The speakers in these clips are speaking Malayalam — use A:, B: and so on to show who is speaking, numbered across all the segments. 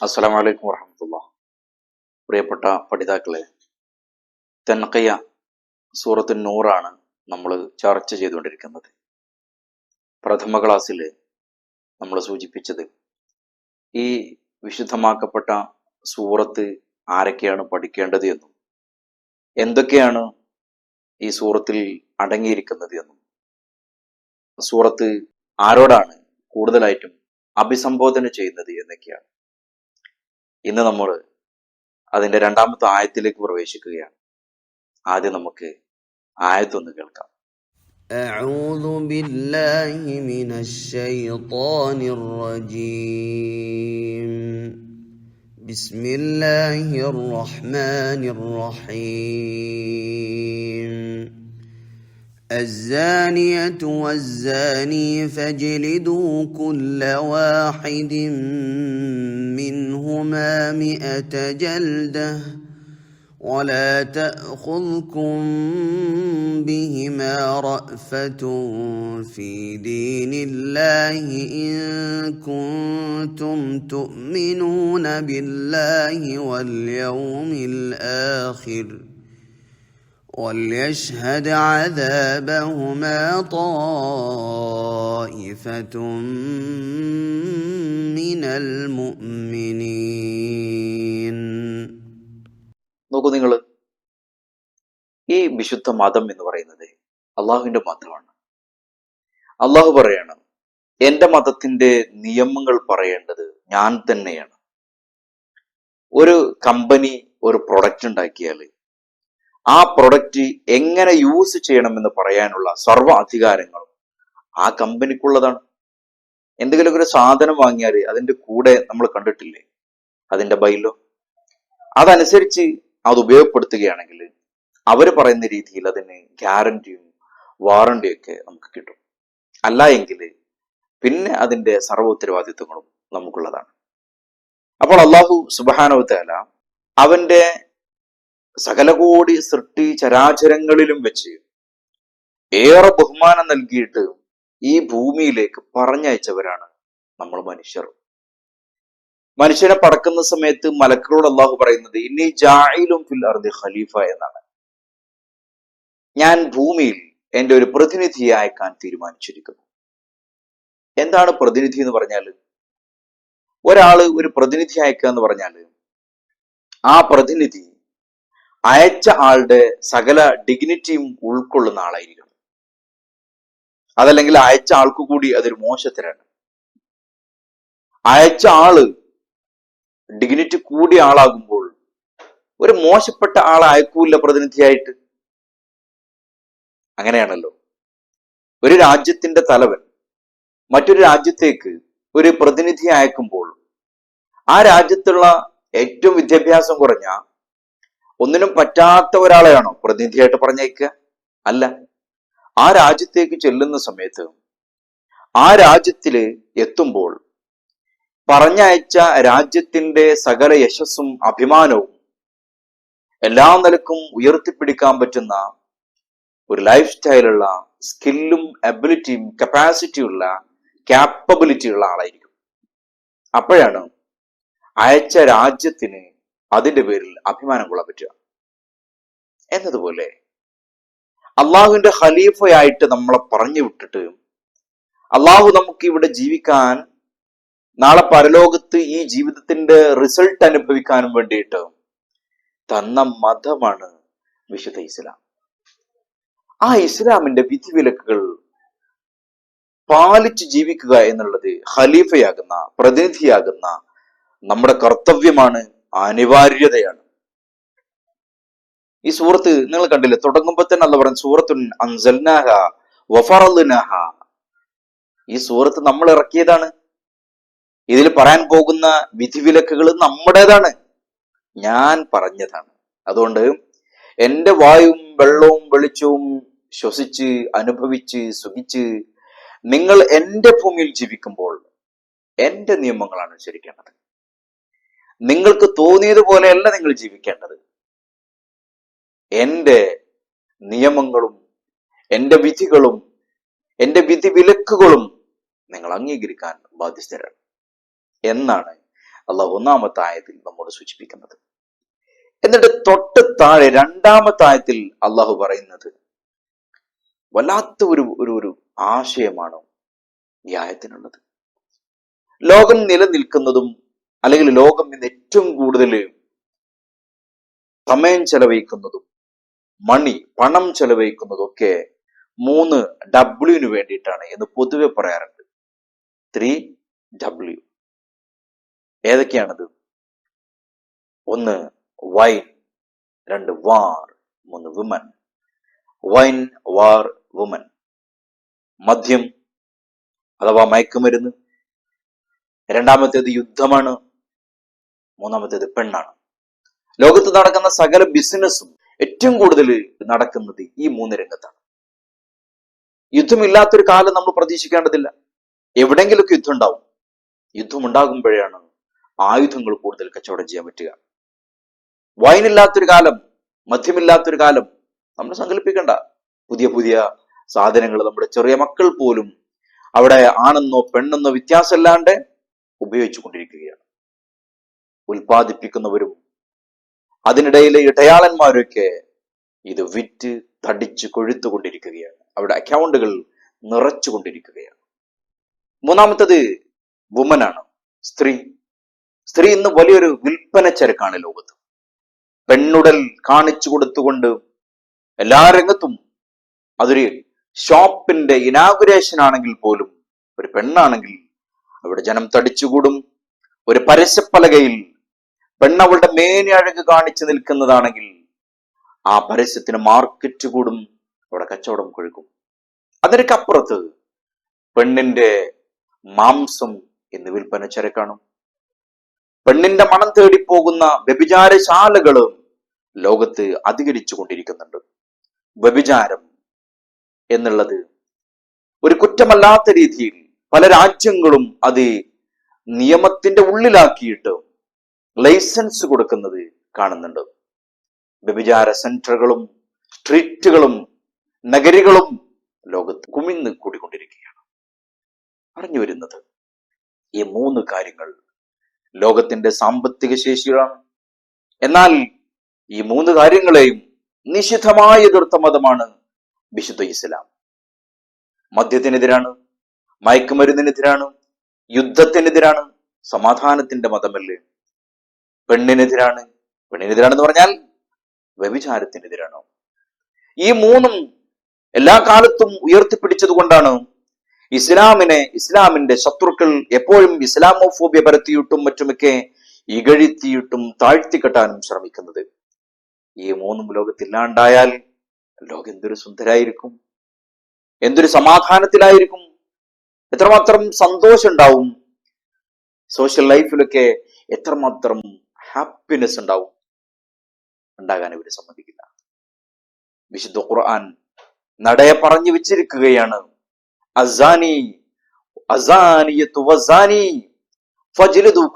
A: അസ്സലാമു അലൈക്കും വറഹമത്തുള്ള പ്രിയപ്പെട്ട പഠിതാക്കളെ തെൻകയ്യ സൂറത്ത് നൂറാണ് നമ്മൾ ചർച്ച ചെയ്തുകൊണ്ടിരിക്കുന്നത്. പ്രഥമ ക്ലാസ്സിൽ നമ്മൾ സൂചിപ്പിച്ചത് ഈ വിശുദ്ധമാക്കപ്പെട്ട സൂറത്ത് ആരൊക്കെയാണ് പഠിക്കേണ്ടത് എന്നും എന്തൊക്കെയാണ് ഈ സൂറത്തിൽ അടങ്ങിയിരിക്കുന്നത് എന്നും സൂറത്ത് ആരോടാണ് കൂടുതലായിട്ടും അഭിസംബോധന ചെയ്യുന്നത് എന്നൊക്കെയാണ്. ഇന്ന് നമ്മൾ അതിന്റെ രണ്ടാമത്തെ ആയത്തിലേക്ക് പ്രവേശിക്കുകയാണ് ആദ്യം നമുക്ക് ആയത്തൊന്ന് കേൾക്കാം
B: أعوذ بالله من الشيطان الرجيم بسم الله الرحمن الرحيم الزانية والزاني فاجلدوا كل واحد منهما مئة جلدة ولا تأخذكم بهما رأفة في دين الله إن كنتم تؤمنون بالله واليوم الآخر وليشهد عذابهما طائفة من المؤمنين
A: നോക്കൂ നിങ്ങൾ ഈ വിശുദ്ധ മതം എന്ന് പറയുന്നത് അള്ളാഹുവിന്റെ മതമാണ് അള്ളാഹു പറയാണ് എന്റെ മതത്തിന്റെ നിയമങ്ങൾ പറയേണ്ടത് ഞാൻ തന്നെയാണ് ഒരു കമ്പനി ഒരു പ്രൊഡക്റ്റ് ഉണ്ടാക്കിയാൽ ആ പ്രൊഡക്റ്റ് എങ്ങനെ യൂസ് ചെയ്യണമെന്ന് പറയാനുള്ള സർവ അധികാരങ്ങളും ആ കമ്പനിക്കുള്ളതാണ് എന്തെങ്കിലും ഒരു സാധനം വാങ്ങിയാൽ അതിന്റെ കൂടെ നമ്മൾ കണ്ടിട്ടില്ലേ? അതിന്റെ ബൈലോ അതനുസരിച്ച് അത് ഉപയോഗപ്പെടുത്തുകയാണെങ്കിൽ അവർ പറയുന്ന രീതിയിൽ അതിന് ഗ്യാരണ്ടിയും വാറണ്ടിയും ഒക്കെ നമുക്ക് കിട്ടും. അല്ല എങ്കിൽ പിന്നെ അതിന്റെ സർവ ഉത്തരവാദിത്വങ്ങളും നമുക്കുള്ളതാണ്. അപ്പോൾ അള്ളാഹു സുബാനവത്തല അവന്റെ സകല കോടി സൃഷ്ടി ചരാചരങ്ങളിലും വെച്ച് ഏറെ ബഹുമാനം നൽകിയിട്ട് ഈ ഭൂമിയിലേക്ക് പറഞ്ഞയച്ചവരാണ് നമ്മൾ മനുഷ്യർ. മനുഷ്യനെ പടക്കുന്ന സമയത്ത് മലക്കളോട് അള്ളാഹു പറയുന്നത് ഇനി ജായിലും ഫിൽ അർദി ഖലീഫ എന്നാണ്. ഞാൻ ഭൂമിയിൽ എന്റെ ഒരു പ്രതിനിധിയെ അയക്കാൻ തീരുമാനിച്ചിരിക്കുന്നു. എന്താണ് പ്രതിനിധി എന്ന് പറഞ്ഞാൽ? ഒരാൾ ഒരു പ്രതിനിധി അയക്കുക എന്ന് പറഞ്ഞാൽ ആ പ്രതിനിധി അയച്ച ആളുടെ സകല ഡിഗ്നിറ്റിയും ഉൾക്കൊള്ളുന്ന ആളായിരിക്കണം. അതല്ലെങ്കിൽ അയച്ച ആൾക്ക് കൂടി അതൊരു മോശത്തിലാണ് അയച്ച ആൾ ഡിഗ്നിറ്റി കൂടിയ ആളാകുമ്പോൾ ഒരു മോശപ്പെട്ട ആളെ അയക്കൂല പ്രതിനിധിയായിട്ട്. അങ്ങനെയാണല്ലോ. ഒരു രാജ്യത്തിന്റെ തലവൻ മറ്റൊരു രാജ്യത്തേക്ക് ഒരു പ്രതിനിധി അയക്കുമ്പോൾ ആ രാജ്യത്തുള്ള ഏറ്റവും വിദ്യാഭ്യാസം കുറഞ്ഞ ഒന്നിനും പറ്റാത്ത ഒരാളെയാണോ? പ്രതിനിധിയായിട്ട് പറഞ്ഞയക്കുക. അല്ല. ആ രാജ്യത്തേക്ക് ചെല്ലുന്ന സമയത്ത് ആ രാജ്യത്തിൽ എത്തുമ്പോൾ പറഞ്ഞയച്ച രാജ്യത്തിന്റെ സകല യശസ്സും അഭിമാനവും എല്ലാ നിലക്കും ഉയർത്തിപ്പിടിക്കാൻ പറ്റുന്ന ഒരു ലൈഫ് സ്റ്റൈലുള്ള സ്കില്ലും അബിലിറ്റിയും കപ്പാസിറ്റിയുള്ള ക്യാപ്പബിലിറ്റി ഉള്ള ആളായിരിക്കും. അപ്പോഴാണ് അയച്ച രാജ്യത്തിന് അതിന്റെ പേരിൽ അഭിമാനം കൊള്ളാൻ പറ്റുക. എന്നതുപോലെ അള്ളാഹുവിന്റെ ഖലീഫയായിട്ട് നമ്മളെ പറഞ്ഞു വിട്ടിട്ട് അള്ളാഹു നമുക്ക് ഇവിടെ ജീവിക്കാൻ നാളെ പരലോകത്ത് ഈ ജീവിതത്തിന്റെ റിസൾട്ട് അനുഭവിക്കാനും വേണ്ടിയിട്ട് തന്ന മതമാണ് വിശുദ്ധ ഇസ്ലാം. ആ ഇസ്ലാമിന്റെ വിധിവിലക്കുകൾ പാലിച്ചു ജീവിക്കുക എന്നുള്ളത് ഖലീഫയാകുന്ന പ്രതിനിധിയാകുന്ന നമ്മുടെ കർത്തവ്യമാണ് അനിവാര്യതയാണ്. ഈ സൂറത്ത് നിങ്ങൾ കണ്ടില്ലേ? തുടങ്ങുമ്പോൾ തന്നെ അല്ല പറഞ്ഞു സൂറത്തുൻ അൻസൽനാഹ ഈ സൂറത്ത് നമ്മൾ ഇറക്കിയതാണ്. ഇതിൽ പറയാൻ പോകുന്ന വിധിവിലക്കുകൾ നമ്മുടേതാണ്. ഞാൻ പറഞ്ഞതാണ്. അതുകൊണ്ട് എന്റെ വായും വെള്ളവും വെളിച്ചവും ശ്വസിച്ച് അനുഭവിച്ച് സുഖിച്ച് നിങ്ങൾ എന്റെ ഭൂമിയിൽ ജീവിക്കുമ്പോൾ എന്റെ നിയമങ്ങളാണ് അനുസരിക്കേണ്ടത്. നിങ്ങൾക്ക് തോന്നിയതുപോലെയല്ല നിങ്ങൾ ജീവിക്കേണ്ടത്. എന്റെ നിയമങ്ങളും എന്റെ വിധികളും എന്റെ വിധി വിലക്കുകളും നിങ്ങൾ അംഗീകരിക്കാൻ ബാധ്യസ്ഥരാണ്. എന്നാണ് അള്ളാഹു ഒന്നാമത്തെ ആയത്തിൽ നമ്മോട് സൂചിപ്പിക്കുന്നത്. എന്നിട്ട് തൊട്ട് താഴെ രണ്ടാമത്തെ ആയത്തിൽ അള്ളാഹു പറയുന്നത് വല്ലാത്ത ഒരു ഒരു ഒരു ആശയമാണ് ഈ ആയത്തിനുള്ളത്. ലോകം നിലനിൽക്കുന്നതും അല്ലെങ്കിൽ ലോകം ഇന്ന് ഏറ്റവും കൂടുതൽ സമയം ചെലവഴിക്കുന്നതും മണി പണം ചെലവഴിക്കുന്നതും ഒക്കെ മൂന്ന് ഡബ്ല്യുവിന് വേണ്ടിയിട്ടാണ് എന്ന് പൊതുവെ പറയാറുണ്ട്. ത്രീ ഡബ്ല്യു ഏതൊക്കെയാണത്? ഒന്ന് വൈൻ രണ്ട് വാർ മൂന്ന് വുമൻ വൈൻ വാർ വുമൻ മദ്യം അഥവാ മയക്കുമരുന്ന്. രണ്ടാമത്തേത് യുദ്ധമാണ്. മൂന്നാമത്തേത് പെണ്ണാണ്. ലോകത്ത് നടക്കുന്ന സകല ബിസിനസ്സും ഏറ്റവും കൂടുതൽ നടക്കുന്നത് ഈ മൂന്ന് രംഗത്താണ്. യുദ്ധമില്ലാത്തൊരു കാലം നമ്മൾ പ്രതീക്ഷിക്കേണ്ടതില്ല. എവിടെങ്കിലുമൊക്കെ യുദ്ധം ഉണ്ടാവും. യുദ്ധം ഉണ്ടാകുമ്പോഴാണ് ആയുധങ്ങൾ കൂടുതൽ കച്ചവടം ചെയ്യാൻ പറ്റുക. വൈനില്ലാത്തൊരു കാലം മദ്യമില്ലാത്തൊരു കാലം നമ്മൾ സങ്കല്പിക്കണ്ട. പുതിയ പുതിയ സാധനങ്ങൾ നമ്മുടെ ചെറിയ മക്കൾ പോലും അവിടെ ആണെന്നോ പെണ്ണെന്നോ വ്യത്യാസമല്ലാണ്ട് ഉപയോഗിച്ചു കൊണ്ടിരിക്കുകയാണ് ഉൽപ്പാദിപ്പിക്കുന്നവരും അതിനിടയിലെ ഇടയാളന്മാരൊക്കെ ഇത് വിറ്റ് തടിച്ച് കൊഴുത്തുകൊണ്ടിരിക്കുകയാണ്. അവരുടെ അക്കൗണ്ടുകൾ നിറച്ചുകൊണ്ടിരിക്കുകയാണ്. മൂന്നാമത്തത് വുമനാണ് സ്ത്രീ. സ്ത്രീ ഇന്ന് വലിയൊരു വിൽപ്പന ചരക്കാണ് ലോകത്ത്. പെണ്ണുടൽ കാണിച്ചു കൊടുത്തുകൊണ്ട് എല്ലാ രംഗത്തും അതൊരു ഷോപ്പിന്റെ ഇനാഗുരേഷൻ ആണെങ്കിൽ പോലും ഒരു പെണ്ണാണെങ്കിൽ അവിടെ ജനം തടിച്ചുകൂടും. ഒരു പരസ്യപ്പലകയിൽ പെണ്ണവളുടെ മേനി അഴക് കാണിച്ചു നിൽക്കുന്നതാണെങ്കിൽ ആ പരസ്യത്തിന് മാർക്കറ്റ് കൂടും അവിടെ കച്ചവടം കൊഴുക്കും. അതിനൊക്കപ്പുറത്ത് പെണ്ണിന്റെ മാംസം എന്ന് വിൽപ്പന ചരക്കാണ് പെണ്ണിന്റെ മണം തേടിപ്പോകുന്ന വ്യഭിചാരശാലകളും ലോകത്ത് അധികരിച്ചു കൊണ്ടിരിക്കുന്നുണ്ട്. വ്യഭിചാരം എന്നുള്ളത് ഒരു കുറ്റമല്ലാത്ത രീതിയിൽ പല രാജ്യങ്ങളും അത് നിയമത്തിന്റെ ഉള്ളിലാക്കിയിട്ട് ലൈസൻസ് കൊടുക്കുന്നത് കാണുന്നുണ്ട്. വ്യഭിചാര സെന്ററുകളും സ്ട്രീറ്റുകളും നഗരികളും ലോകത്ത് കുമിന്ന് കൂടിക്കൊണ്ടിരിക്കുകയാണ്. പറഞ്ഞു വരുന്നത് ഈ മൂന്ന് കാര്യങ്ങൾ ലോകത്തിന്റെ സാമ്പത്തിക ശേഷിയാണ് എന്നാൽ ഈ മൂന്ന് കാര്യങ്ങളെയും നിഷിദ്ധമായി എതിർത്ത മതമാണ് വിശുദ്ധ ഇസ്ലാം. മദ്യത്തിനെതിരാണ് മയക്കുമരുന്നിനെതിരാണ് യുദ്ധത്തിനെതിരാണ് സമാധാനത്തിന്റെ മതമല്ലേ? പെണ്ണിനെതിരാണ്. പെണ്ണിനെതിരാണെന്ന് പറഞ്ഞാൽ വ്യഭിചാരത്തിനെതിരാണ്? ഈ മൂന്നും എല്ലാ കാലത്തും ഉയർത്തിപ്പിടിച്ചത് കൊണ്ടാണ് ഇസ്ലാമിനെ ഇസ്ലാമിന്റെ ശത്രുക്കൾ എപ്പോഴും ഇസ്ലാമോഫോബിയ പരത്തിയിട്ടും മറ്റുമൊക്കെ ഇകഴ്ത്തിയിട്ടും താഴ്ത്തിക്കെട്ടാനും ശ്രമിക്കുന്നത്. ഈ മൂന്നും ലോകത്തില്ലാണ്ടായാൽ ലോകം എന്തൊരു സുന്ദരായിരിക്കും? എന്തൊരു സമാധാനത്തിലായിരിക്കും? എത്രമാത്രം സന്തോഷം ഉണ്ടാവും സോഷ്യൽ ലൈഫിലൊക്കെ എത്രമാത്രം ഹാപ്പിനെസ് ഉണ്ടാവും. ഉണ്ടാകാൻ ഇവർ സമ്മതിക്കില്ല. വിശുദ്ധ ഖുർആൻ നടയെ പറഞ്ഞു വെച്ചിരിക്കുകയാണ്. അസാനി വസാനി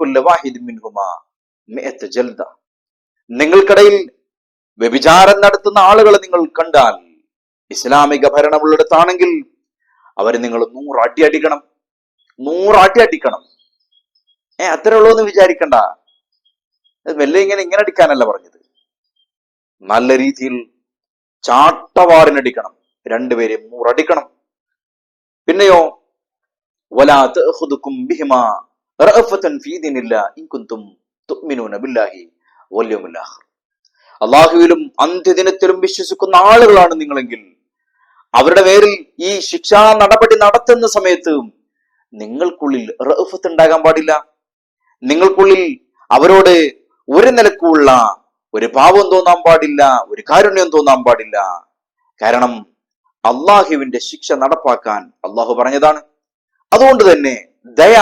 A: കുല്ല വാഹിദ് മിൻഹുമാ മിഅത്ത് ജൽദ. നിങ്ങൾക്കിടയിൽ വ്യഭിചാരം നടത്തുന്ന ആളുകളെ നിങ്ങൾ കണ്ടാൽ ഇസ്ലാമിക ഭരണമുള്ളിടത്താണെങ്കിൽ അവരെ നിങ്ങൾ നൂറ് അടി അടിക്കണം. നൂറ് അടി അടിക്കണം. ഏ അത്രേ ഉള്ളൂ എന്ന് വിചാരിക്കണ്ട. മെല്ലെ ഇങ്ങനെ ഇങ്ങനെ അടിക്കാനല്ല പറഞ്ഞത്. നല്ല രീതിയിൽ ചാട്ടവാറിനടിക്കണം. രണ്ടുപേരെ മൂറടിക്കണം. പിന്നെയോ അള്ളാഹുവിലും അന്ത്യദിനത്തിലും വിശ്വസിക്കുന്ന ആളുകളാണ് നിങ്ങളെങ്കിൽ അവരുടെ പേരിൽ ഈ ശിക്ഷാ നടപടി നടത്തുന്ന സമയത്ത് നിങ്ങൾക്കുള്ളിൽ റഫത്ത് ഉണ്ടാകാൻ പാടില്ല. നിങ്ങൾക്കുള്ളിൽ അവരോട് ഒരു നിലക്കുള്ള ഒരു പാവം തോന്നാൻ പാടില്ല ഒരു കാരുണ്യം തോന്നാൻ പാടില്ല. കാരണം അള്ളാഹുവിന്റെ ശിക്ഷ നടപ്പാക്കാൻ അള്ളാഹു പറഞ്ഞതാണ്. അതുകൊണ്ട് തന്നെ ദയ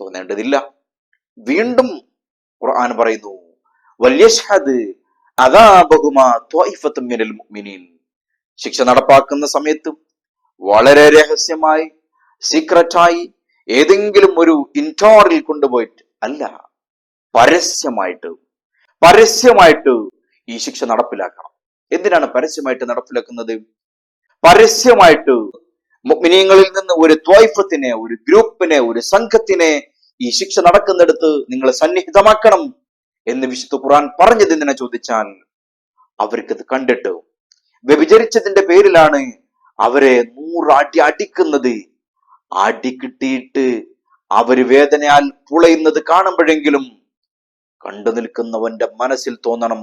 A: തോന്നേണ്ടതില്ല. വീണ്ടും ഖുർആൻ പറയുന്നു ശിക്ഷ നടപ്പാക്കുന്ന സമയത്ത് വളരെ രഹസ്യമായി സീക്രട്ടായി ഏതെങ്കിലും ഒരു ഇന്റോറിൽ കൊണ്ടുപോയിട്ട് അല്ല പരസ്യമായിട്ട് പരസ്യമായിട്ട് ഈ ശിക്ഷ നടപ്പിലാക്കണം. എന്തിനാണ് പരസ്യമായിട്ട് നടപ്പിലാക്കുന്നത്? പരസ്യമായിട്ട് മുഅ്മിനീങ്ങളിൽ നിന്ന് ഒരു ത്വൈഫത്തിനെ ഒരു ഗ്രൂപ്പിനെ ഒരു സംഘത്തിനെ ഈ ശിക്ഷ നടക്കുന്നിടത്ത് നിങ്ങൾ സന്നിഹിതമാക്കണം എന്ന് വിശുദ്ധ ഖുറാൻ പറഞ്ഞത് എന്തിനാ ചോദിച്ചാൽ അവർക്കത് കണ്ടിട്ട്. വ്യഭിചരിച്ചതിന്റെ പേരിലാണ് അവരെ നൂറാടി അടി അടിക്കുന്നത്. അടി കിട്ടിയിട്ട് അവർ വേദനയാൽ പുളയുന്നത് കാണുമ്പോഴെങ്കിലും കണ്ടു നിൽക്കുന്നവന്റെ മനസ്സിൽ തോന്നണം.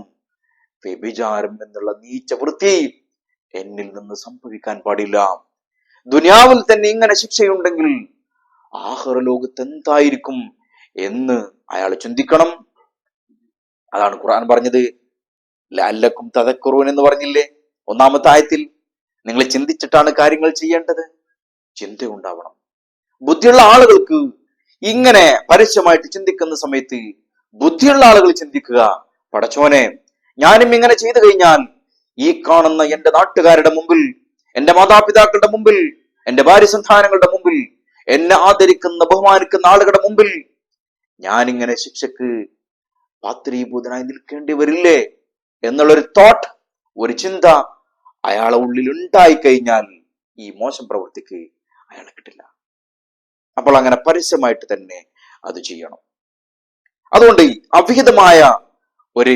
A: വ്യഭിചാരം എന്നുള്ള നീച്ച വൃത്തി എന്നിൽ നിന്ന് സംഭവിക്കാൻ പാടില്ല. ദുനിയാവിൽ തന്നെ ഇങ്ങനെ ശിക്ഷയുണ്ടെങ്കിൽ ആഹ്റ ലോകത്ത് എന്തായിരിക്കും എന്ന് അയാൾ ചിന്തിക്കണം. അതാണ് ഖുർആൻ പറഞ്ഞത്. ലാല്ലക്കും തതക്കുറുവൻ എന്ന് പറഞ്ഞില്ലേ? ഒന്നാമത്തെ ആയത്തിൽ നിങ്ങൾ ചിന്തിച്ചിട്ടാണ് കാര്യങ്ങൾ ചെയ്യേണ്ടത്. ചിന്ത ഉണ്ടാവണം ബുദ്ധിയുള്ള ആളുകൾക്ക് ഇങ്ങനെ പരസ്യമായിട്ട് ചിന്തിക്കുന്ന സമയത്ത് ബുദ്ധിയുള്ള ആളുകൾ ചിന്തിക്കുക പടച്ചോനെ ഞാനും ഇങ്ങനെ ചെയ്തു കഴിഞ്ഞാൽ ഈ കാണുന്ന എന്റെ നാട്ടുകാരുടെ മുമ്പിൽ എന്റെ മാതാപിതാക്കളുടെ മുമ്പിൽ എന്റെ ഭാര്യ സന്താനങ്ങളുടെ മുമ്പിൽ എന്നെ ആദരിക്കുന്ന ബഹുമാനിക്കുന്ന ആളുകളുടെ മുമ്പിൽ ഞാനിങ്ങനെ ശിക്ഷക്ക് പാത്രീഭൂതനായി നിൽക്കേണ്ടി വരില്ലേ? എന്നുള്ളൊരു തോട്ട് ഒരു ചിന്ത അയാളെ ഉള്ളിൽ ഉണ്ടായി കഴിഞ്ഞാൽ ഈ മോശം പ്രവൃത്തിക്ക് അയാളെ കിട്ടില്ല. അപ്പോൾ അങ്ങനെ പരസ്യമായിട്ട് തന്നെ അത് ചെയ്യണം. അതുകൊണ്ട് അവിഹിതമായ ഒരു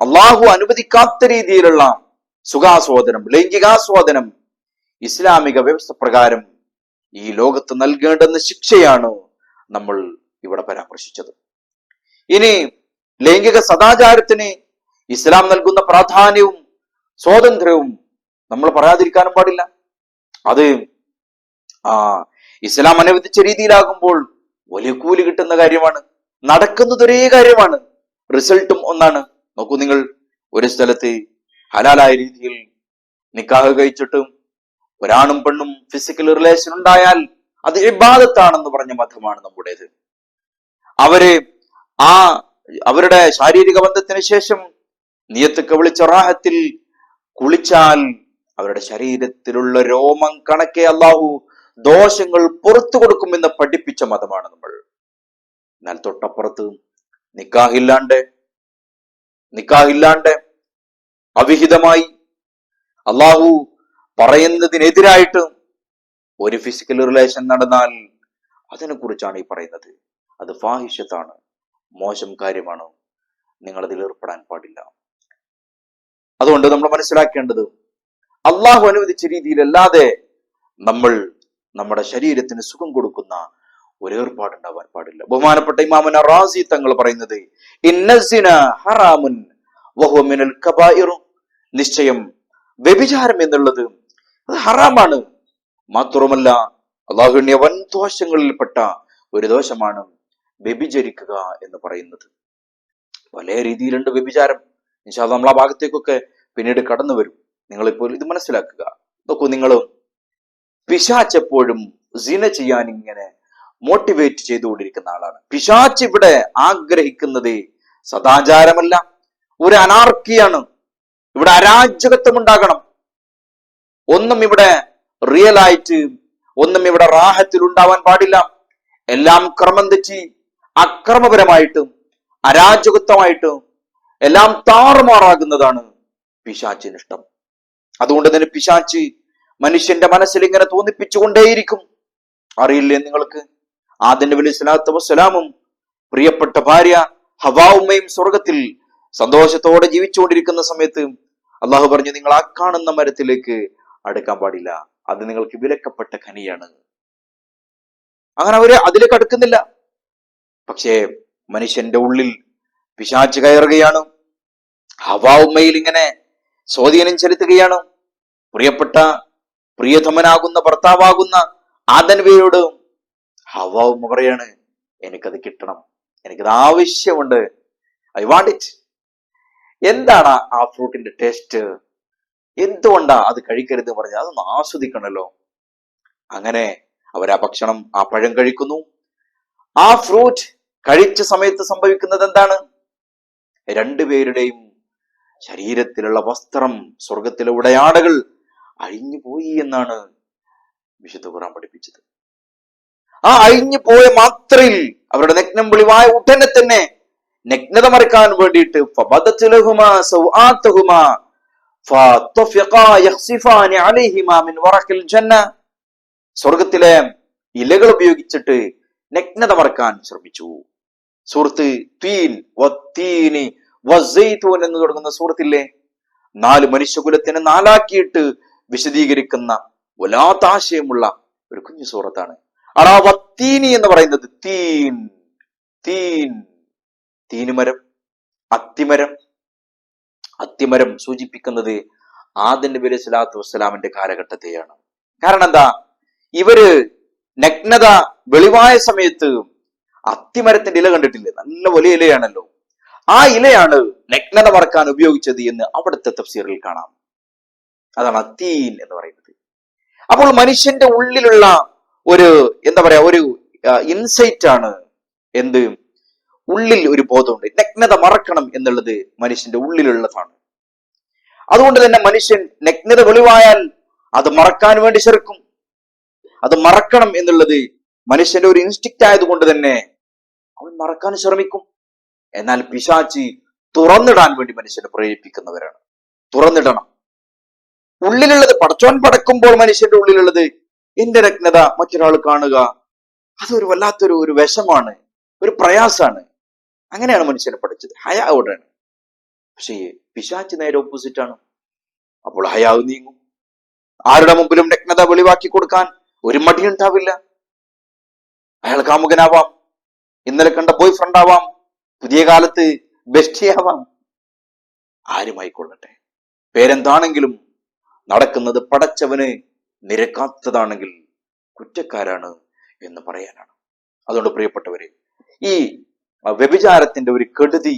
A: അള്ളാഹു അനുവദിക്കാത്ത രീതിയിലുള്ള സുഖാസ്വാദനം ലൈംഗികാസ്വാദനം ഇസ്ലാമിക വ്യവസ്ഥ പ്രകാരം ഈ ലോകത്ത് നൽകേണ്ടെന്ന ശിക്ഷയാണ് നമ്മൾ ഇവിടെ പരാമർശിച്ചത്. ഇനി ലൈംഗിക സദാചാരത്തിന് ഇസ്ലാം നൽകുന്ന പ്രാധാന്യവും സ്വാതന്ത്ര്യവും നമ്മൾ പറയാതിരിക്കാനും പാടില്ല. അത് ആ ഇസ്ലാം അനുവദിച്ച രീതിയിലാകുമ്പോൾ വലിയ കൂലി കിട്ടുന്ന കാര്യമാണ്. നടക്കുന്നത് ഒരേ കാര്യമാണ്. റിസൾട്ടും ഒന്നാണ്. നോക്കൂ നിങ്ങൾ ഒരു സ്ഥലത്ത് ഹലാലായ രീതിയിൽ നിക്കാഹ് കഴിച്ചിട്ടും ഒരാണും പെണ്ണും ഫിസിക്കൽ റിലേഷൻ ഉണ്ടായാൽ അത് ഇബാദത്താണെന്ന് പറഞ്ഞ മതമാണ് നമ്മുടേത്. അവർ ആ അവരുടെ ശാരീരിക ബന്ധത്തിന് ശേഷം നിയത്ത് വിളിച്ച റാഹത്തിൽ കുളിച്ചാൽ അവരുടെ ശരീരത്തിലുള്ള രോമം കണക്കെ അള്ളാഹു ദോഷങ്ങൾ പുറത്തു കൊടുക്കുമെന്ന് പഠിപ്പിച്ച മതമാണ് നമ്മൾ. എന്നാൽ തൊട്ടപ്പുറത്ത് നിക്കാഹില്ലാണ്ട് നിക്കാഹില്ലാണ്ട് അവിഹിതമായി അള്ളാഹു പറയുന്നതിനെതിരായിട്ട് ഒരു ഫിസിക്കൽ റിലേഷൻ നടന്നാൽ അതിനെ കുറിച്ചാണ് ഈ പറയുന്നത്. അത് ഫാഹിഷത്താണ്. മോശം കാര്യമാണ്. നിങ്ങൾ അതിൽ ഏർപ്പെടാൻ പാടില്ല. അതുകൊണ്ട് നമ്മൾ മനസ്സിലാക്കേണ്ടത് അള്ളാഹു അനുവദിച്ച രീതിയിലല്ലാതെ നമ്മൾ നമ്മുടെ ശരീരത്തിന് സുഖം കൊടുക്കുന്ന ഒരു ഏർപ്പാടുണ്ടാവാൻ പാടില്ല. ബഹുമാനപ്പെട്ട ഇമാമുന റാസി തങ്ങൾ പറയുന്നത് ഹറാമുൻ നിശ്ചയം വ്യഭിചാരം എന്നുള്ളത് അത് ഹറാമാണ്. മാത്രമല്ല അള്ളാഹുവിന്റെ വൻ ദോഷങ്ങളിൽപ്പെട്ട ഒരു ദോഷമാണ് വ്യഭിചരിക്കുക എന്ന് പറയുന്നത്. പല രീതിയിലുണ്ട് വ്യഭിചാരം. നിശാദ് നമ്മൾ ആ ഭാഗത്തേക്കൊക്കെ പിന്നീട് കടന്നു വരും. നിങ്ങളിപ്പോൾ ഇത് മനസ്സിലാക്കുക. നോക്കൂ നിങ്ങൾ പിശാച്ചെപ്പോഴും സിന ചെയ്യാൻ ഇങ്ങനെ മോട്ടിവേറ്റ് ചെയ്തുകൊണ്ടിരിക്കുന്ന ആളാണ്. പിശാച്ച് ഇവിടെ ആഗ്രഹിക്കുന്നത് സദാചാരമല്ല. ഒരു അനാർക്കിയാണ്. ഇവിടെ അരാജകത്വം ഉണ്ടാകണം ഒന്നും ഇവിടെ റിയൽ ആയിട്ട് ഒന്നും ഇവിടെ റാഹത്തിൽ ഉണ്ടാവാൻ പാടില്ല. എല്ലാം ക്രമം തെറ്റി അക്രമപരമായിട്ടും അരാജകത്വമായിട്ടും എല്ലാം താറുമാറാകുന്നതാണ് പിശാച്ചിന് ഇഷ്ടം. അതുകൊണ്ട് തന്നെ പിശാച്ച് മനുഷ്യന്റെ മനസ്സിൽ ഇങ്ങനെ തോന്നിപ്പിച്ചുകൊണ്ടേയിരിക്കും. അറിയില്ലേ നിങ്ങൾക്ക്? ആദ്യ നബി സ്വലാത്തു വസ്സലാമും പ്രിയപ്പെട്ട ഭാര്യ ഹവാവുമ്മയും സ്വർഗത്തിൽ സന്തോഷത്തോടെ ജീവിച്ചുകൊണ്ടിരിക്കുന്ന സമയത്ത് അള്ളാഹു പറഞ്ഞു നിങ്ങൾ ആ കാണുന്ന മരത്തിലേക്ക് അടുക്കാൻ പാടില്ല. അത് നിങ്ങൾക്ക് വിലക്കപ്പെട്ട ഖനിയാണ്. അങ്ങനെ അവർ അതിലേക്ക് അടുക്കുന്നില്ല. പക്ഷേ മനുഷ്യന്റെ ഉള്ളിൽ പിശാച്ച് കയറുകയാണ്. ഹവാവുമ്മയിൽ ഇങ്ങനെ സ്വാധീനം ചെലുത്തുകയാണ്. പ്രിയപ്പെട്ട പ്രിയതമനാകുന്ന ഭർത്താവാകുന്ന ആദൻവയോട് ഹവാവുമ്മ പറയാണ് എനിക്കത് കിട്ടണം. എനിക്കത് ആവശ്യമുണ്ട്. ഐ വാണ്ട് ഇറ്റ് എന്താണ് ആ- ഫ്രൂട്ടിന്റെ ടേസ്റ്റ്? എന്തുകൊണ്ടാ അത് കഴിക്കരുത് പറഞ്ഞാൽ അതൊന്ന് ആസ്വദിക്കണല്ലോ. അങ്ങനെ അവർ ആ ഭക്ഷണം ആ പഴം കഴിക്കുന്നു. ആ ഫ്രൂട്ട് കഴിച്ച സമയത്ത് സംഭവിക്കുന്നത് എന്താണ്? രണ്ടുപേരുടെയും ശരീരത്തിലുള്ള വസ്ത്രം സ്വർഗത്തിലെ ഉടയാടകൾ അഴിഞ്ഞു പോയി എന്നാണ് വിശുദ്ധ ഖുറാൻ പഠിപ്പിച്ചത്. ആ അഴിഞ്ഞു പോയ മാത്രയിൽ അവരുടെ നഗ്നം വിളിവായ ഉടനെ തന്നെ നഗ്നത മറിക്കാൻ വേണ്ടിയിട്ട് സ്വർഗത്തിലെ ഇലകൾ ഉപയോഗിച്ചിട്ട് നഗ്നത മറക്കാൻ ശ്രമിച്ചു. സുഹൃത്ത് തീൻ വത്തീനി എന്ന് തുടങ്ങുന്ന സുഹൃത്തില്ലേ നാല് മനുഷ്യകുലത്തിന് നാലാക്കിയിട്ട് വിശദീകരിക്കുന്ന വല്ലാത്ത ആശയമുള്ള ഒരു കുഞ്ഞു സുഹൃത്താണ് അടാ വത്തീനി എന്ന് പറയുന്നത് തീൻ തീൻ തീനുമരം അത്തിമരം. അത്തിമരം സൂചിപ്പിക്കുന്നത് ആദ്യ നബി സ്വലാത്തു വസ്സലാമിന്റെ കാലഘട്ടത്തെയാണ്. കാരണം എന്താ? ഇവർ നഗ്നത വെളിവായ സമയത്ത് അത്തിമരത്തിന്റെ ഇല കണ്ടിട്ടില്ലേ? നല്ല വലിയ ഇലയാണല്ലോ. ആ ഇലയാണ് നഗ്നത മറക്കാൻ ഉപയോഗിച്ചത് എന്ന് അവിടുത്തെ തഫ്സീറിൽ കാണാം. അതാണ് അത്തീൻ എന്ന് പറയുന്നത്. അപ്പോൾ മനുഷ്യന്റെ ഉള്ളിലുള്ള ഒരു എന്താ പറയാ ഒരു ഇൻസൈറ്റ് ആണ് എന്ത്? ഉള്ളിൽ ഒരു ബോധമുണ്ട്. നഗ്നത മറക്കണം എന്നുള്ളത് മനുഷ്യന്റെ ഉള്ളിലുള്ളതാണ്. അതുകൊണ്ട് തന്നെ മനുഷ്യൻ നഗ്നത വെളിവായാൽ അത് മറക്കാൻ വേണ്ടി ചെറുക്കും അത് മറക്കണം എന്നുള്ളത് മനുഷ്യന്റെ ഒരു ഇൻസ്റ്റിക്റ്റ് ആയതുകൊണ്ട് തന്നെ അവൻ മറക്കാൻ ശ്രമിക്കും. എന്നാൽ പിശാചി തുറന്നിടാൻ വേണ്ടി മനുഷ്യനെ പ്രേരിപ്പിക്കുന്നവരാണ്. തുറന്നിടണം. ഉള്ളിലുള്ളത് പടച്ചോൻ പടക്കുമ്പോൾ മനുഷ്യന്റെ ഉള്ളിലുള്ളത് എന്റെ നഗ്നത മറ്റൊരാൾ കാണുക അതൊരു വല്ലാത്തൊരു ഒരു വിഷമാണ് ഒരു പ്രയാസാണ് അങ്ങനെയാണ് മനുഷ്യനെ പഠിച്ചത്. ഹയ അവിടെയാണ്. പക്ഷേ പിശാച്ച് നേരെ ഓപ്പോസിറ്റ് ആണ്. അപ്പോൾ ഹയാവ് നീങ്ങും. ആരുടെ മുമ്പിലും നഗ്നത വെളിവാക്കി കൊടുക്കാൻ ഒരു മടി ഉണ്ടാവില്ല. അയാൾ കാമുകനാവാം. ഇന്നലെ കണ്ട ബോയ് ഫ്രണ്ട് ആവാം. പുതിയ കാലത്ത് ബെസ്റ്റിയാവാം. ആരുമായിക്കൊള്ളട്ടെ? പേരെന്താണെങ്കിലും നടക്കുന്നത് പടച്ചവന് നിരക്കാത്തതാണെങ്കിൽ കുറ്റക്കാരാണ് എന്ന് പറയാനാണ്. അതുകൊണ്ട് പ്രിയപ്പെട്ടവരെ ഈ വ്യഭിചാരത്തിന്റെ ഒരു കെടുതി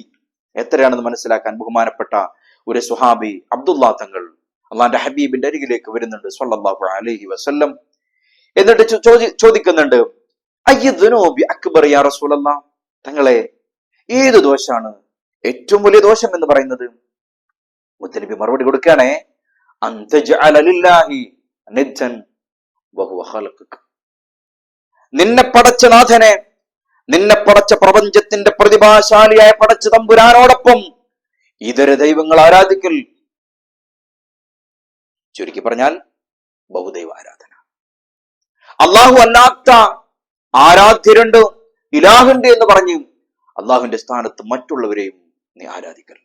A: എത്രയാണെന്ന് മനസ്സിലാക്കാൻ ബഹുമാനപ്പെട്ട ഒരു സുഹാബി അബ്ദുല്ലാ തങ്ങൾ അള്ളാന്റെ ഹബീബിന്റെ അരികിലേക്ക് വരുന്നുണ്ട് സല്ലാഹു അലഹി വസ്ല്ലം. എന്നിട്ട് ചോദിക്കുന്നുണ്ട് അയ്യദ്നോബി അക്ബർ യാ റസൂലല്ല? തങ്ങളെ ഏത് ദോഷാണ്? ഏറ്റവും വലിയ ദോഷം എന്ന് പറയുന്നത്. മുത്തലിബി മറുപടി കൊടുക്കുകയാണേ നിദ്ദൻ ബഹുവഹലക്ക് നിന്നെ പടച്ച നാഥനെ നിന്നെ പടച്ച പ്രപഞ്ചത്തിന്റെ പ്രതിഭാശാലിയായ പടച്ച തമ്പുരാനോടൊപ്പം ഇതര ദൈവങ്ങൾ ആരാധിക്കൽ? ചുരുക്കി പറഞ്ഞാൽ ബഹുദൈവ ആരാധന. അള്ളാഹു അല്ലാത്ത ആരാധ്യരുണ്ട് ഇലാഹുണ്ട് എന്ന് പറഞ്ഞ് അള്ളാഹുവിന്റെ സ്ഥാനത്ത് മറ്റുള്ളവരെയും നീ ആരാധിക്കൽ.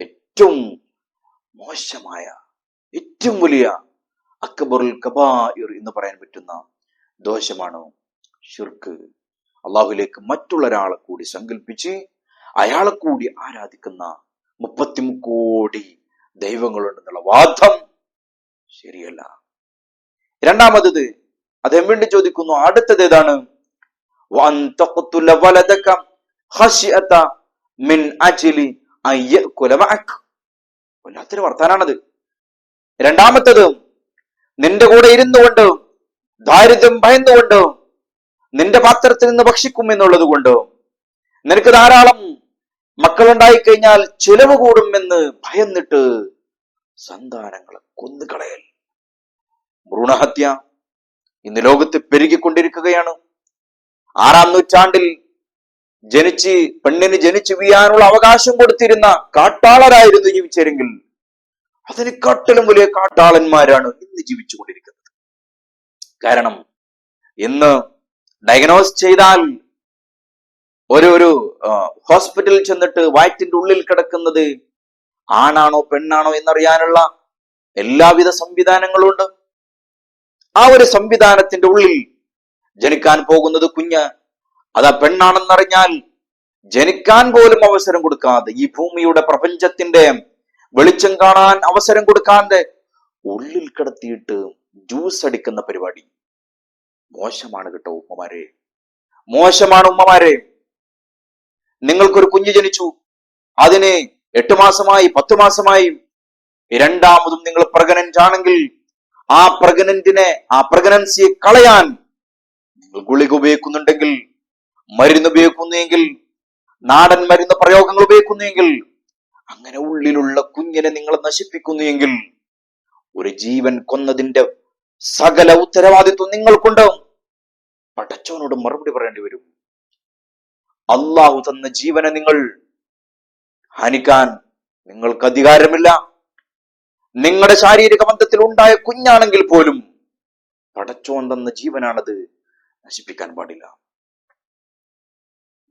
A: ഏറ്റവും മോശമായ ഏറ്റവും വലിയ അക്ബറുൽ കബായിർ എന്ന് പറയാൻ പറ്റുന്ന ദോഷമാണ്? ഷിർക്ക് അള്ളാഹുലേക്ക് മറ്റുള്ള ഒരാളെ കൂടി സങ്കല്പിച്ച് അയാളെ കൂടി ആരാധിക്കുന്ന മുപ്പത്തിമുക്കോടി ദൈവങ്ങളുണ്ടെന്നുള്ള വാദം ശരിയല്ല. രണ്ടാമത്തത് അദ്ദേഹം വീണ്ടും ചോദിക്കുന്നു അടുത്തത് ഏതാണ്? വർത്താനാണത്. രണ്ടാമത്തത് നിന്റെ കൂടെ ഇരുന്നു കൊണ്ട് ദാരിദ്ര്യം ഭയന്നുകൊണ്ട് നിന്റെ പാത്രത്തിൽ നിന്ന് ഭക്ഷിക്കും എന്നുള്ളത് കൊണ്ട്. നിനക്ക് ധാരാളം മക്കളുണ്ടായി കഴിഞ്ഞാൽ ചിലവ് കൂടുമെന്ന് ഭയന്നിട്ട് സന്താനങ്ങളെ കൊന്നുകളയൽ. ഭ്രൂണഹത്യ ഇന്ന് ലോകത്ത് പെരുകിക്കൊണ്ടിരിക്കുകയാണ്. ആറാം നൂറ്റാണ്ടിൽ ജനിച്ച് പെണ്ണിന് ജനിച്ചു വീയാനുള്ള അവകാശം കൊടുത്തിരുന്ന കാട്ടാളരായിരുന്നു ജീവിച്ചെങ്കിൽ അതിനെക്കാട്ടിലും വലിയ കാട്ടാളന്മാരാണ് ഇന്ന് ജീവിച്ചുകൊണ്ടിരിക്കുന്നത്. കാരണം ഇന്ന് ഡയഗ്നോസ് ചെയ്താൽ ഒരു ഒരു ഹോസ്പിറ്റലിൽ ചെന്നിട്ട് വയറ്റിന്റെ ഉള്ളിൽ കിടക്കുന്നത് ആണാണോ പെണ്ണാണോ എന്നറിയാനുള്ള എല്ലാവിധ സംവിധാനങ്ങളും ഉണ്ട് ആ ഒരു സംവിധാനത്തിന്റെ ഉള്ളിൽ ജനിക്കാൻ പോകുന്നത് കുഞ്ഞ്. അതാ പെണ്ണാണെന്നറിഞ്ഞാൽ ജനിക്കാൻ പോലും അവസരം കൊടുക്കാതെ ഈ ഭൂമിയുടെ പ്രപഞ്ചത്തിന്റെ വെളിച്ചം കാണാൻ അവസരം കൊടുക്കാതെ ഉള്ളിൽ കിടത്തിയിട്ട് ജ്യൂസ് അടിക്കുന്ന പരിപാടി. മോശമാണ് കേട്ടോ ഉമ്മമാരെ. മോശമാണ് ഉമ്മമാരെ. നിങ്ങൾക്കൊരു കുഞ്ഞ് ജനിച്ചു. അതിനെ എട്ട് മാസമായി പത്ത് മാസമായി രണ്ടാമതും നിങ്ങൾ പ്രഗ്നന്റ് ആണെങ്കിൽ ആ പ്രഗ്നന്റിനെ ആ പ്രഗ്നൻസിയെ കളയാൻ നിങ്ങൾ ഗുളിക ഉപയോഗിക്കുന്നുണ്ടെങ്കിൽ മരുന്ന് ഉപയോഗിക്കുന്നെങ്കിൽ നാടൻ മരുന്ന് പ്രയോഗങ്ങൾ ഉപയോഗിക്കുന്നെങ്കിൽ അങ്ങനെ ഉള്ളിലുള്ള കുഞ്ഞിനെ നിങ്ങൾ നശിപ്പിക്കുന്നു എങ്കിൽ ഒരു ജീവൻ കൊന്നതിന്റെ സകല ഉത്തരവാദിത്വം നിങ്ങൾക്കുണ്ടാവും പടച്ചോനോട് മറുപടി പറയേണ്ടി വരും. അള്ളാഹു തന്ന ജീവനെ നിങ്ങൾ ഹനിക്കാൻ നിങ്ങൾക്ക് അധികാരമില്ല. നിങ്ങളുടെ ശാരീരിക ബന്ധത്തിൽ ഉണ്ടായ കുഞ്ഞാണെങ്കിൽ പോലും പടച്ചോൻ തന്ന ജീവനാണത് നശിപ്പിക്കാൻ പാടില്ല.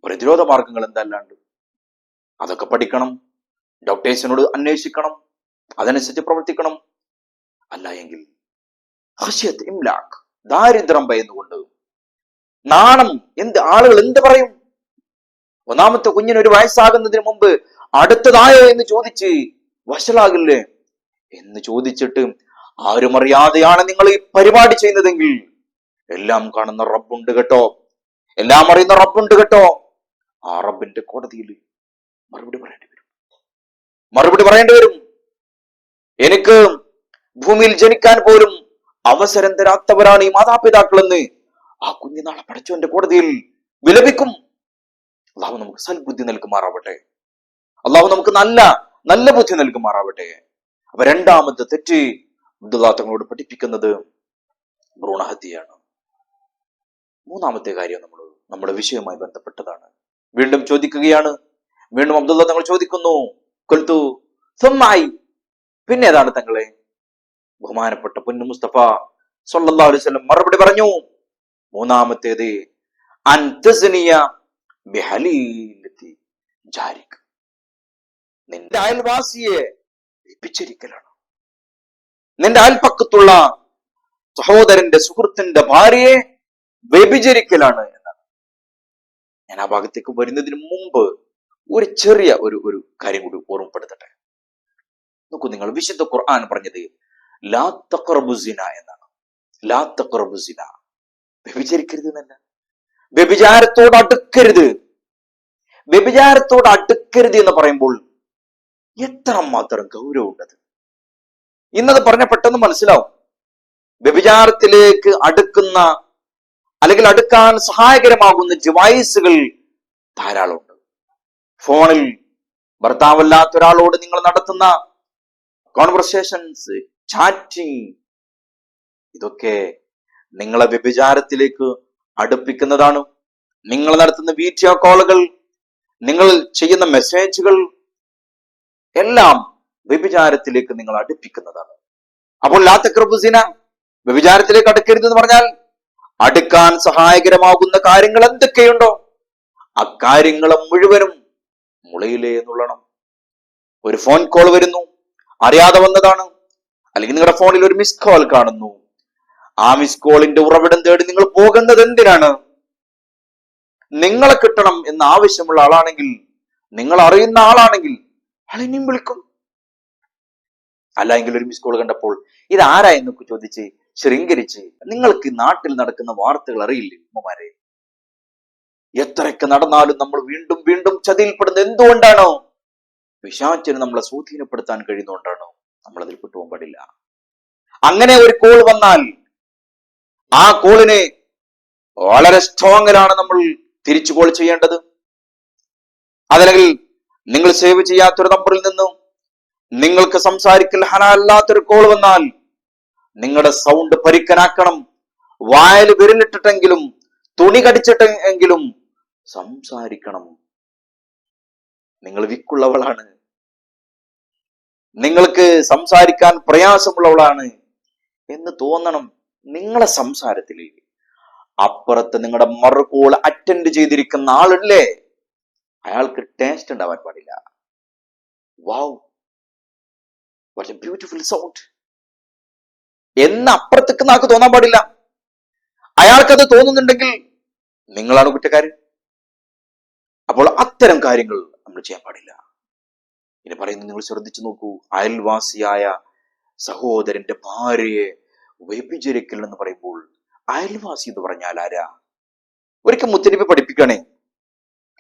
A: പ്രതിരോധ മാർഗങ്ങൾ എന്തല്ലാണ്ട് അതൊക്കെ പഠിക്കണം. ഡോക്ടേഴ്സിനോട് അന്വേഷിക്കണം അതനുസരിച്ച് പ്രവർത്തിക്കണം. അല്ല എങ്കിൽ ദാരിദ്ര്യം ഭയന്നുകൊണ്ട് നാണം എന്ത് ആളുകൾ എന്ത് പറയും? ഒന്നാമത്തെ കുഞ്ഞിന് ഒരു വയസ്സാകുന്നതിന് മുമ്പ് അടുത്തതായോ എന്ന് ചോദിച്ച് വഷളാകില്ലേ? എന്ന് ചോദിച്ചിട്ട് ആരും അറിയാതെയാണ് നിങ്ങൾ ഈ പരിപാടി ചെയ്യുന്നതെങ്കിൽ? എല്ലാം കാണുന്ന റബ്ബുണ്ട് കേട്ടോ. എല്ലാം അറിയുന്ന റബ്ബുണ്ട് കേട്ടോ. ആ റബ്ബിന്റെ കോടതിയിൽ മറുപടി പറയേണ്ടി മറുപടി പറയേണ്ടി വരും. എനിക്ക് ഭൂമിയിൽ ജനിക്കാൻ പോലും അവസരം തരാത്തവരാണ് ഈ മാതാപിതാക്കളെന്ന് ആ കുഞ്ഞിനാളെ പഠിച്ചവന്റെ കോടതിയിൽ വിലപിക്കും. അള്ളാഹു നമുക്ക് സൽബുദ്ധി നൽകുമാറാവട്ടെ. അള്ളാഹു നമുക്ക് നല്ല നല്ല ബുദ്ധി നൽകുമാറാവട്ടെ. അപ്പൊ രണ്ടാമത്തെ തെറ്റ് ബുദ്ധദാത്തങ്ങളോട് തങ്ങളോട് പഠിപ്പിക്കുന്നത് ഭ്രൂണഹത്യയാണ്. മൂന്നാമത്തെ കാര്യം നമ്മൾ നമ്മുടെ വിഷയവുമായി ബന്ധപ്പെട്ടതാണ്. വീണ്ടും ചോദിക്കുകയാണ്. വീണ്ടും അബ്ദുള്ള തങ്ങൾ ചോദിക്കുന്നു കൊൽത്തു സ്വമ്മായി പിന്നെ ഏതാണ് തങ്ങളെ? ബഹുമാനപ്പെട്ട പൊന്നു മുസ്തഫ സല്ലല്ലാഹു അലൈഹി വസല്ലം മറുപടി പറഞ്ഞു. മൂന്നാമത്തേത് നിന്റെ അയൽവാസിയെ ലഭിച്ചിരിക്കലാണ് നിന്റെ അയൽപ്പക്കത്തുള്ള സഹോദരന്റെ സുഹൃത്തിന്റെ ഭാര്യയെ വ്യഭിചരിക്കലാണ് എന്നാണ്. ഞാൻ ആ ഭാഗത്തേക്ക് വരുന്നതിന് മുമ്പ് ഒരു ചെറിയ ഒരു ഒരു കാര്യം കൂടി ഓർമ്മപ്പെടുത്തട്ടെ. നോക്കൂ നിങ്ങൾ വിശുദ്ധ ഖുർആൻ പറഞ്ഞത് ലാ തക്കർബുസിന എന്നാണ്. ലാ തക്കർബുസിന വ്യഭിചരിക്കരുത് എന്നല്ല. വ്യഭിചാരത്തോട് അടുക്കരുത്. വ്യഭിചാരത്തോട് അടുക്കരുത് എന്ന് പറയുമ്പോൾ എത്ര മാത്രം ഗൗരവമുണ്ടത്. ഇന്നത് പറഞ്ഞ പെട്ടെന്ന് മനസ്സിലാവും. വ്യഭിചാരത്തിലേക്ക് അടുക്കുന്ന അല്ലെങ്കിൽ അടുക്കാൻ സഹായകരമാകുന്ന ഡിവൈസുകൾ ധാരാളമുണ്ട്. ഫോണിൽ ഭർത്താവല്ലാത്ത ഒരാളോട് നിങ്ങൾ നടത്തുന്ന കോൺവെർസേഷൻസ് ചാറ്റിംഗ് ഇതൊക്കെ നിങ്ങളെ വ്യഭിചാരത്തിലേക്ക് അടുപ്പിക്കുന്നതാണ്. നിങ്ങൾ നടത്തുന്ന വീഡിയോ കോളുകൾ നിങ്ങൾ ചെയ്യുന്ന മെസ്സേജുകൾ എല്ലാം വ്യഭിചാരത്തിലേക്ക് നിങ്ങൾ അടുപ്പിക്കുന്നതാണ്. അപ്പോൾ ലാത്തക്രബുസിന വ്യഭിചാരത്തിലേക്ക് അടുക്കരുത് എന്ന് പറഞ്ഞാൽ അടുക്കാൻ സഹായകരമാകുന്ന കാര്യങ്ങൾ എന്തൊക്കെയുണ്ടോ? അക്കാര്യങ്ങളും കാര്യങ്ങളെ മുഴുവനും മുളയിലേ എന്നുള്ളണം. ഒരു ഫോൺ കോൾ വരുന്നു. അറിയാതെ വന്നതാണ്. അല്ലെങ്കിൽ നിങ്ങളുടെ ഫോണിൽ ഒരു മിസ് കോൾ കാണുന്നു. ആ മിസ് കോളിന്റെ ഉറവിടം തേടി നിങ്ങൾ പോകുന്നത് എന്തിനാണ്? നിങ്ങളെ കിട്ടണം എന്ന് ആവശ്യമുള്ള ആളാണെങ്കിൽ നിങ്ങൾ അറിയുന്ന ആളാണെങ്കിൽ അളിനെയും വിളിക്കും. അല്ല എങ്കിൽ ഒരു മിസ് കോൾ കണ്ടപ്പോൾ ഇത് ആരാ? എന്നൊക്കെ ചോദിച്ച് ശൃംഗരിച്ച് നിങ്ങൾക്ക് നാട്ടിൽ നടക്കുന്ന വാർത്തകൾ അറിയില്ലേ ഉമ്മമാരെ? എത്രയൊക്കെ നടന്നാലും നമ്മൾ വീണ്ടും വീണ്ടും ചതിയിൽപ്പെടുന്നത് എന്തുകൊണ്ടാണോ? പിശാചിന് നമ്മളെ സ്വാധീനപ്പെടുത്താൻ കഴിയുന്നതുകൊണ്ടാണോ? നമ്മൾ അതിൽ പെട്ടുപോകാൻ പാടില്ല. അങ്ങനെ ഒരു കോൾ വന്നാൽ ആ കോളിനെ വളരെ സ്ട്രോങ്ങിലാണ് നമ്മൾ തിരിച്ചു കോൾ ചെയ്യേണ്ടത്. അതല്ലെങ്കിൽ നിങ്ങൾ സേവ് ചെയ്യാത്തൊരു നമ്പറിൽ നിന്നും നിങ്ങൾക്ക് സംസാരിക്കൽ ഹനല്ലാത്തൊരു കോൾ വന്നാൽ നിങ്ങളുടെ സൗണ്ട് പരിക്കനാക്കണം. വായൽ വിരലിട്ടിട്ടെങ്കിലും തുണി കടിച്ചിട്ടെങ്കിലും സംസാരിക്കണം. നിങ്ങൾ വിക്കുള്ളവളാണ്. നിങ്ങൾക്ക് സംസാരിക്കാൻ പ്രയാസമുള്ളവളാണ് എന്ന് തോന്നണം നിങ്ങളെ സംസാരത്തിൽ അപ്പുറത്ത് നിങ്ങളുടെ മറുകോൾ അറ്റൻഡ് ചെയ്തിരിക്കുന്ന ആളില്ലേ? അയാൾക്ക് ടേസ്റ്റ് ഉണ്ടാവാൻ പാടില്ല. Wow what a beautiful sound എന്ന് അപ്പുറത്തേക്ക് നാക്ക് തോന്നാൻ പാടില്ല. അയാൾക്കത് തോന്നുന്നുണ്ടെങ്കിൽ നിങ്ങളാണ് കുറ്റക്കാരൻ അപ്പോൾ അത്തരം കാര്യങ്ങൾ നമ്മൾ ചെയ്യാൻ പാടില്ല. ഇനി പറയുന്നത് നിങ്ങൾ ശ്രദ്ധിച്ചു നോക്കൂ. അയൽവാസിയായ സഹോദരന്റെ ഭാര്യയെ വ്യഭിചരിക്കൽ എന്ന് പറയുമ്പോൾ അയൽവാസി എന്ന് പറഞ്ഞാൽ ആരാ? ഒരിക്കൽ മുത്തരിപ്പ് പഠിപ്പിക്കണേ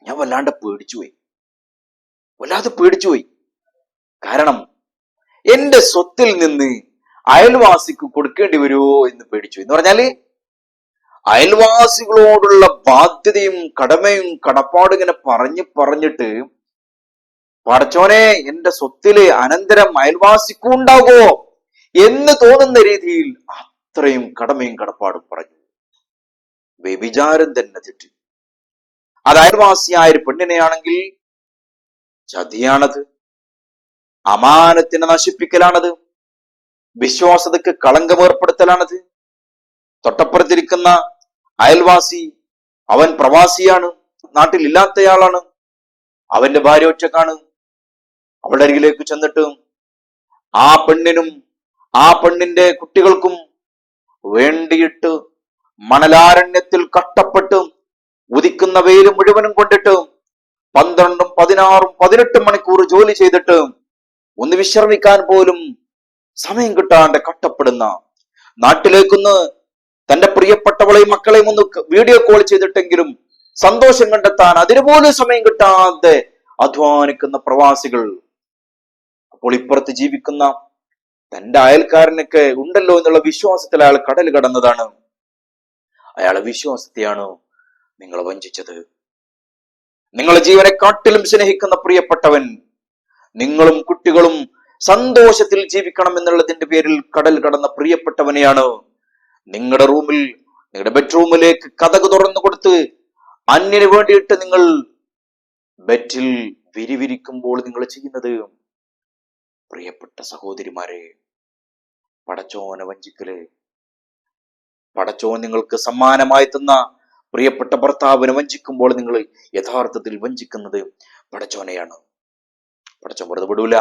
A: ഞാൻ വല്ലാണ്ട് പേടിച്ചുപോയി വല്ലാതെ പേടിച്ചുപോയി കാരണം എന്റെ സ്വത്തിൽ നിന്ന് അയൽവാസിക്ക് കൊടുക്കേണ്ടി വരുമോ എന്ന് പേടിച്ചു എന്ന് പറഞ്ഞാൽ അയൽവാസികളോടുള്ള ബാധ്യതയും കടമയും കടപ്പാടും ഇങ്ങനെ പറഞ്ഞു പറഞ്ഞിട്ട് പടച്ചോനെ എന്റെ സ്വത്തിൽ അനന്തരം അയൽവാസിക്കും ഉണ്ടാകുമോ എന്ന് തോന്നുന്ന രീതിയിൽ അത്രയും കടമയും കടപ്പാടും പറഞ്ഞു. വ്യഭിചാരം തന്നെ തെറ്റി. അത് അയൽവാസിയായ ഒരു പെണ്ണിനെയാണെങ്കിൽ ചതിയാണത്. അമാനത്തിനെ നശിപ്പിക്കലാണത്. വിശ്വാസതക്ക് കളങ്കമേർപ്പെടുത്തലാണത്. തൊട്ടപ്പുറത്തിരിക്കുന്ന അയൽവാസി അവൻ പ്രവാസിയാണ് നാട്ടിൽ ഇല്ലാത്തയാളാണ് അവന്റെ ഭാര്യ ഒറ്റക്കാണ്. അവളുടെ അരികിലേക്ക് ചെന്നിട്ട് ആ പെണ്ണിനും ആ പെണ്ണിന്റെ കുട്ടികൾക്കും വേണ്ടിയിട്ട് മണലാരണ്യത്തിൽ കഷ്ടപ്പെട്ട് ഉദിക്കുന്ന വെയിൽ മുഴുവനും കൊണ്ടിട്ട് പന്ത്രണ്ടും പതിനാറും പതിനെട്ടും മണിക്കൂർ ജോലി ചെയ്തിട്ട് ഒന്ന് വിശ്രമിക്കാൻ പോലും സമയം കിട്ടാണ്ട് കട്ടപ്പെടുന്ന നാട്ടിലേക്കൊന്ന് തന്റെ പ്രിയപ്പെട്ടവളെയും മക്കളെയും ഒന്ന് വീഡിയോ കോൾ ചെയ്തിട്ടെങ്കിലും സന്തോഷം കണ്ടെത്താൻ അതിനുപോലും സമയം കിട്ടാതെ അധ്വാനിക്കുന്ന പ്രവാസികൾ. അപ്പോൾ ഇപ്പുറത്ത് ജീവിക്കുന്ന തന്റെ അയൽക്കാരനൊക്കെ ഉണ്ടല്ലോ എന്നുള്ള വിശ്വാസത്തിൽ അയാൾ കടൽ കടന്നതാണ്. അയാളെ വിശ്വാസത്തെയാണ് നിങ്ങൾ വഞ്ചിച്ചത്? നിങ്ങളെ ജീവനെക്കാട്ടിലും സ്നേഹിക്കുന്ന പ്രിയപ്പെട്ടവൻ നിങ്ങളും കുട്ടികളും സന്തോഷത്തിൽ ജീവിക്കണം എന്നുള്ളതിന്റെ പേരിൽ കടൽ കടന്ന പ്രിയപ്പെട്ടവനെയാണ് നിങ്ങളുടെ റൂമിൽ നിങ്ങളുടെ ബെഡ്റൂമിലേക്ക് കഥക് തുറന്നു കൊടുത്ത് അന്യന് വേണ്ടിയിട്ട് നിങ്ങൾ ബെറ്റിൽ വിരിവിരിക്കുമ്പോൾ നിങ്ങൾ ചെയ്യുന്നത് പ്രിയപ്പെട്ട സഹോദരിമാരെ പടച്ചോന വഞ്ചിക്കൽ. പടച്ചോൻ നിങ്ങൾക്ക് സമ്മാനമായി തന്ന പ്രിയപ്പെട്ട ഭർത്താവിനെ വഞ്ചിക്കുമ്പോൾ നിങ്ങൾ യഥാർത്ഥത്തിൽ വഞ്ചിക്കുന്നത് പടച്ചോനെയാണ്. പടച്ചോൻ വെറുതെ വിടൂല.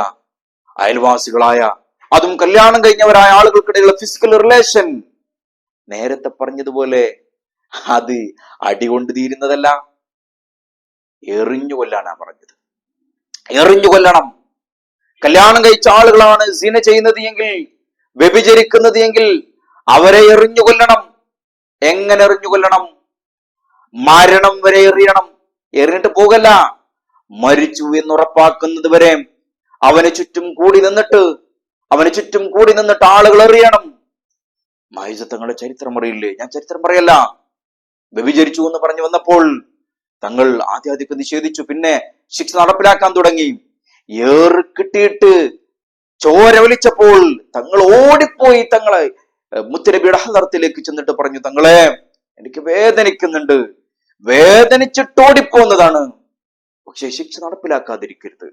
A: അയൽവാസികളായ അതും കല്യാണം കഴിഞ്ഞവരായ ആളുകൾക്കിടയിലുള്ള ഫിസിക്കൽ റിലേഷൻ നേരത്തെ പറഞ്ഞതുപോലെ അത് അടികൊണ്ട് തീരുന്നതല്ല. എറിഞ്ഞു കൊല്ലാനാ പറഞ്ഞത്. എറിഞ്ഞു കൊല്ലണം. കല്യാണം കഴിച്ച ആളുകളാണ് സീന ചെയ്യുന്നത് എങ്കിൽ വ്യഭിചരിക്കുന്നത് എങ്കിൽ അവരെ എറിഞ്ഞു കൊല്ലണം. എങ്ങനെ എറിഞ്ഞു കൊല്ലണം? മരണം വരെ എറിയണം. എറിഞ്ഞിട്ട് പോകല്ല. മരിച്ചു എന്നുറപ്പാക്കുന്നത് വരെ അവന് ചുറ്റും കൂടി നിന്നിട്ട് അവന് ചുറ്റും കൂടി നിന്നിട്ട് ആളുകൾ എറിയണം. മൈസ തങ്ങളുടെ ചരിത്രം അറിയില്ലേ ഞാൻ ചരിത്രം പറയല്ല വ്യഭിചരിച്ചു എന്ന് പറഞ്ഞു വന്നപ്പോൾ തങ്ങൾ ആദ്യാദ്യം നിഷേധിച്ചു. പിന്നെ ശിക്ഷ നടപ്പിലാക്കാൻ തുടങ്ങി. ഏറ് കിട്ടിയിട്ട് ചോര വലിച്ചപ്പോൾ തങ്ങൾ ഓടിപ്പോയി തങ്ങളെ മുത്തരബിയുടെ ഹലർത്തിലേക്ക് ചെന്നിട്ട് പറഞ്ഞു തങ്ങളെ എനിക്ക് വേദനിക്കുന്നുണ്ട്. വേദനിച്ചിട്ട് ഓടിപ്പോന്നതാണ്. പക്ഷെ ശിക്ഷ നടപ്പിലാക്കാതിരിക്കരുത്.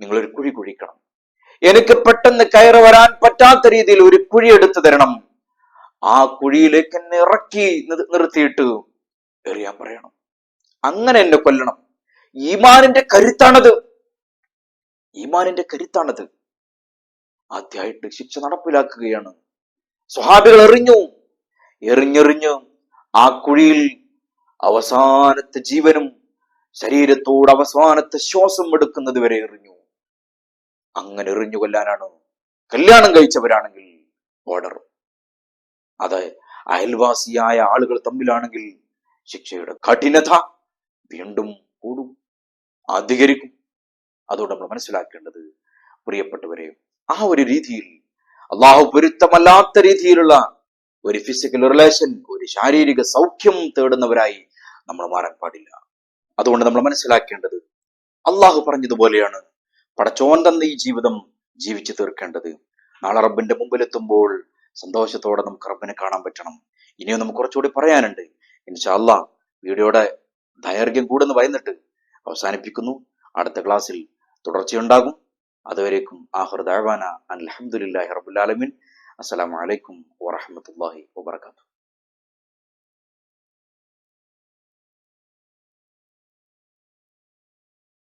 A: നിങ്ങളൊരു കുഴി കുഴിക്കണം. എനിക്ക് പെട്ടെന്ന് കയറി വരാൻ പറ്റാത്ത രീതിയിൽ ഒരു കുഴി എടുത്തു തരണം. ആ കുഴിയിലേക്ക് എന്നെ ഇറക്കി നിർത്തിയിട്ട് എറിയാൻ പറയണം. അങ്ങനെ എന്നെ കൊല്ലണം. ഈമാനിന്റെ കരുത്താണത്. ഈമാനിന്റെ കരുത്താണത്. ആദ്യമായിട്ട് ശിക്ഷ നടപ്പിലാക്കുകയാണ്. സ്വഹാബികൾ എറിഞ്ഞു. എറിഞ്ഞെറിഞ്ഞു ആ കുഴിയിൽ അവസാനത്തെ ജീവനും ശരീരത്തോട് അവസാനത്തെ ശ്വാസം എടുക്കുന്നത് വരെ എറിഞ്ഞു. അങ്ങനെ എറിഞ്ഞു കൊല്ലാനാണ്. കല്യാണം കഴിച്ചവരാണെങ്കിൽ ഓർഡർ. അത് അയൽവാസിയായ ആളുകൾ തമ്മിലാണെങ്കിൽ ശിക്ഷയുടെ കഠിനത വീണ്ടും കൂടും അധികരിക്കും. അതുകൊണ്ട് നമ്മൾ മനസ്സിലാക്കേണ്ടത് പ്രിയപ്പെട്ടവരെ ആ ഒരു രീതിയിൽ അള്ളാഹു പൊരുത്തമല്ലാത്ത രീതിയിലുള്ള ഒരു ഫിസിക്കൽ റിലേഷൻ ഒരു ശാരീരിക സൗഖ്യം തേടുന്നവരായി നമ്മൾ മാറാൻ പാടില്ല. അതുകൊണ്ട് നമ്മൾ മനസ്സിലാക്കേണ്ടത് അള്ളാഹു പറഞ്ഞതുപോലെയാണ് പടച്ചോൻ തന്ന ഈ ജീവിതം ജീവിച്ചു തീർക്കേണ്ടത്. നാളെ റബ്ബിന്റെ മുമ്പിലെത്തുമ്പോൾ സന്തോഷത്തോടെ നമുക്ക് റബ്ബിനെ കാണാൻ പറ്റണം. ഇനിയും നമുക്ക് കുറച്ചുകൂടി പറയാനുണ്ട്. ഇൻഷാല്ല വീഡിയോയുടെ ദൈർഘ്യം കൂടുന്ന് പറയുന്നിട്ട് അവസാനിപ്പിക്കുന്നു. അടുത്ത ക്ലാസ്സിൽ തുടർച്ചയുണ്ടാകും. അതുവരേക്കും ആഹുർ ദാവാന അലഹമുല്ലാഹി റബുലാലമിൻ അസ്സലാമു അലൈക്കും വറഹമത്തല്ലാഹി വബർക്കാത്തു